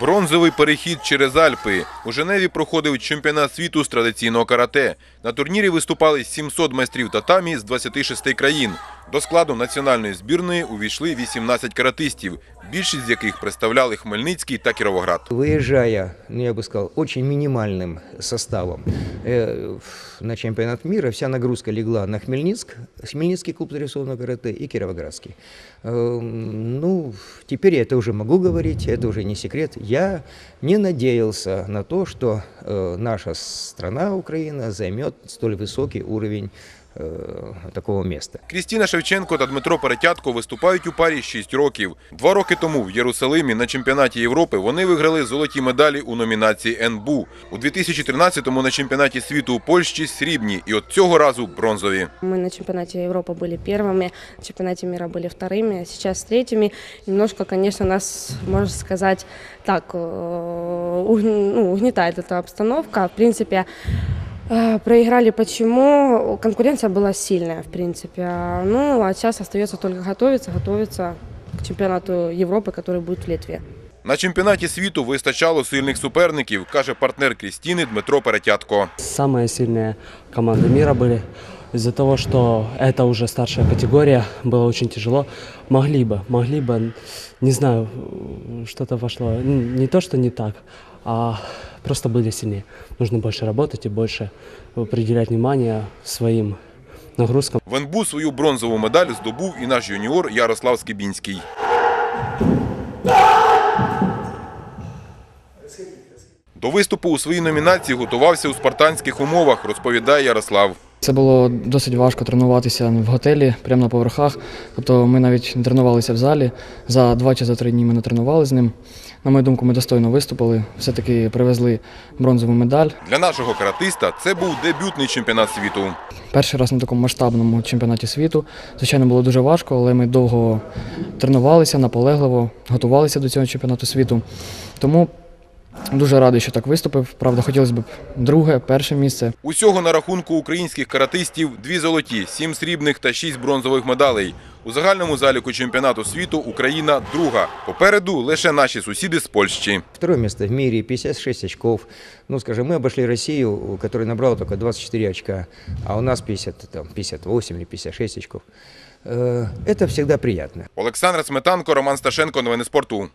Бронзовий перехід через Альпи. У Женеві проходив чемпіонат світу з традиційного карате. На турнірі виступали 700 майстрів татамі з 26 країн. До складу національної збірної увійшли 18 каратистів, більшість з яких представляли Хмельницький та Кіровоград. Выезжая, ну я бы сказал, очень минимальным составом э, в- на чемпионат мира, вся нагрузка легла на Хмельницк, Хмельницкий клуб традиционного карате и Кировоградский. Эм, Ну, теперь я это уже могу говорить, это уже не секрет. Я не надеялся на то, что э, наша страна, Украина, займет столь высокий уровень э, такого места. Крістіна Шевченко та Дмитро Перетятко виступають у парі 6 років. Два роки тому в Єрусалимі на чемпіонаті Європи вони виграли золоті медалі у номінації НБУ. У 2013-му на чемпіонаті світу у Польщі срібні і от цього разу бронзові. Мы на чемпионате Европы были первыми, на чемпионате мира были вторыми, а сейчас третьими. Немножко, конечно, нас, можно сказать, так, э, угн- ну, угнетает эта обстановка. В принципе, э, проиграли почему? Конкуренция была сильная, в принципе. А, Ну, а сейчас остается только готовиться, готовиться к чемпионату Европы, который будет в Литве. На чемпіонаті світу вистачало сильних суперників, каже партнер Крістіни Дмитро Перетятко. Самая сильная команда мира были. Из-за того, что это уже старшая категория, было очень тяжело. Могли бы, могли бы, не знаю, что-то пошло. Н- Не то, что не так, а просто были сильнее. Нужно больше работать и больше приділяти внимание своим нагрузкам. В НБУ свою бронзову медаль здобув і наш юніор Ярослав Скибінський. До виступу у своїй номінації готувався у спартанських умовах, розповідає Ярослав. Це було досить важко тренуватися в готелі, прямо на поверхах. Тобто ми навіть не тренувалися в залі. За два чи за три дні ми не тренували з ним. На мою думку, ми достойно виступили. Все-таки привезли бронзову медаль. Для нашого каратиста це був дебютний чемпіонат світу. Перший раз на такому масштабному чемпіонаті світу. Звичайно, було дуже важко, але ми довго тренувалися, наполегливо, готувалися до цього чемпіонату світу. Тому дуже радий, що так виступив. Правда, хотілося б друге, перше місце. Усього на рахунку українських каратистів дві золоті, сім срібних та шість бронзових медалей. У загальному заліку чемпіонату світу Україна друга. Попереду лише наші сусіди з Польщі. Второе место в мире, 56 очков. Ну, скажем, мы обошли Россию, у которой набрала только 24 очка, а у нас 50, там, 58 или 56 очков. Э, Это всегда приятно. Олександр Сметанко, Роман Сташенко. Новини спорту.